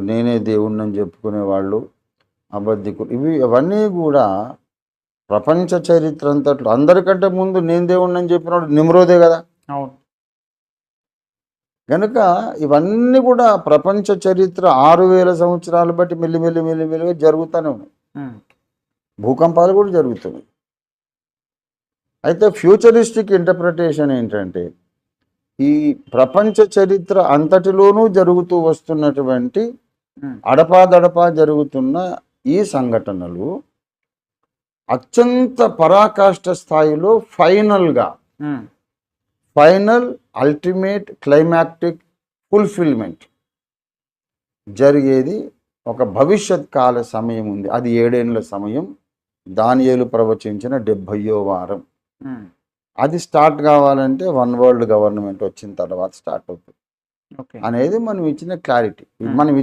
నేనే దేవుణ్ణని చెప్పుకునే వాళ్ళు అబద్ధికులు. ఇవి అవన్నీ కూడా ప్రపంచ చరిత్ర అంతట్లో అందరికంటే ముందు నేను దేవుణ్ణని చెప్పినవాడు నిమ్రోదే కదా? అవును. కనుక ఇవన్నీ కూడా ప్రపంచ చరిత్ర ఆరు వేల సంవత్సరాలు బట్టి మెల్లిమెల్లి మెల్లిమెల్లిగా జరుగుతూనే ఉన్నాయి. భూకంపాలు కూడా జరుగుతున్నాయి. అయితే ఫ్యూచరిస్టిక్ ఇంటర్ప్రిటేషన్ ఏంటంటే ఈ ప్రపంచ చరిత్ర అంతటిలోనూ జరుగుతూ వస్తున్నటువంటి అడపాదడపా జరుగుతున్న ఈ సంఘటనలు అత్యంత పరాకాష్ఠ స్థాయిలో ఫైనల్గా ఫైనల్ అల్టిమేట్ క్లైమాక్టిక్ ఫుల్ఫిల్మెంట్ జరిగేది ఒక భవిష్యత్ కాల సమయం ఉంది. అది ఏడేళ్ళ సమయం. దానియేలు ప్రవచించిన డెబ్భయో వారం. అది స్టార్ట్ కావాలంటే వన్ వరల్డ్ గవర్నమెంట్ వచ్చిన తర్వాత స్టార్ట్ అవుతుంది. అనేది మనం ఇచ్చిన క్లారిటీ. మనం